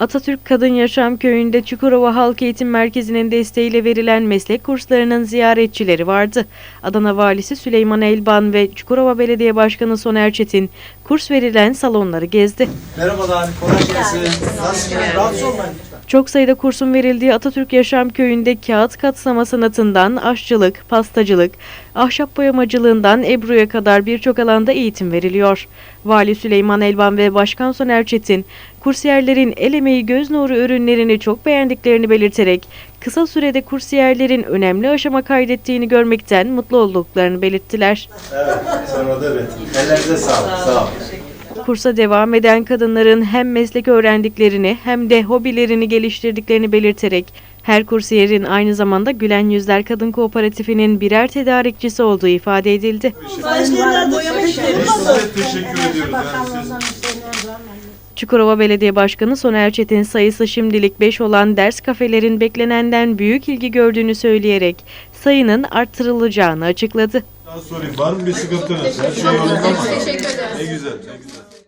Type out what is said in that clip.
Atatürk Kadın Yaşam Köyü'nde Çukurova Halk Eğitim Merkezi'nin desteğiyle verilen meslek kurslarının ziyaretçileri vardı. Adana Valisi Süleyman Elban ve Çukurova Belediye Başkanı Soner Çetin kurs verilen salonları gezdi. Merhabalar, kolay gelsin. Nasılsınız? Rahatsız olmayın lütfen. Çok sayıda kursun verildiği Atatürk Yaşam Köyü'nde kağıt katlama sanatından aşçılık, pastacılık, ahşap boyamacılığından Ebru'ya kadar birçok alanda eğitim veriliyor. Vali Süleyman Elvan ve Başkan Soner Çetin, kursiyerlerin el emeği göz nuru ürünlerini çok beğendiklerini belirterek kısa sürede kursiyerlerin önemli aşama kaydettiğini görmekten mutlu olduklarını belirttiler. Evet, sonra da evet. Ellerinize sağlık, sağ olun. Kursa devam eden kadınların hem meslek öğrendiklerini hem de hobilerini geliştirdiklerini belirterek her kursiyerin aynı zamanda Gülen Yüzler Kadın Kooperatifinin birer tedarikçisi olduğu ifade edildi. Teşekkür ediyoruz. Yani siz Çukurova Belediye Başkanı Soner Çetin sayısı şimdilik 5 olan ders kafelerin beklenenden büyük ilgi gördüğünü söyleyerek sayının arttırılacağını açıkladı. Sorayım. Var mı bir sıkıntınız? Her şey yolunda mı? Teşekkür ederiz. Ne güzel, ne güzel.